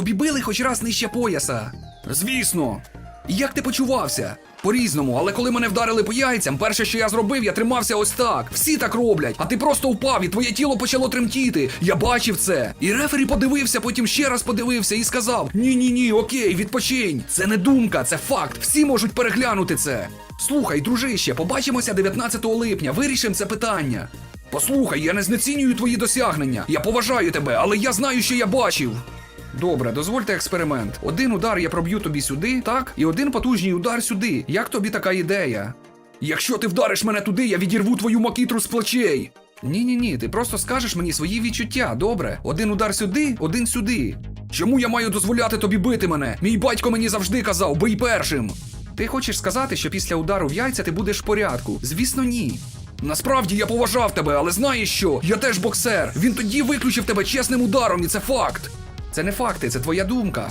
Тобі били хоч раз нижче пояса. Звісно. І як ти почувався? По-різному, але коли мене вдарили по яйцям, перше, що я зробив, я тримався ось так. Всі так роблять, а ти просто впав, і твоє тіло почало тремтіти. Я бачив це. І рефері подивився, потім ще раз подивився і сказав: Ні, ні, ні, окей, відпочинь. Це не думка, це факт. Всі можуть переглянути це. Слухай, дружище, побачимося 19 липня. Вирішимо це питання. Послухай, я не знецінюю твої досягнення. Я поважаю тебе, але я знаю, що я бачив. Добре, дозвольте експеримент. Один удар я проб'ю тобі сюди, так? І один потужний удар сюди. Як тобі така ідея? Якщо ти вдариш мене туди, я відірву твою макітру з плечей. Ні, ні, ні, ти просто скажеш мені свої відчуття, добре? Один удар сюди, один сюди. Чому я маю дозволяти тобі бити мене? Мій батько мені завжди казав, бий першим. Ти хочеш сказати, що після удару в яйця ти будеш в порядку? Звісно, ні. Насправді я поважав тебе, але знаєш що? Я теж боксер. Він тоді виключив тебе чесним ударом, і це факт. Це не факти, це твоя думка.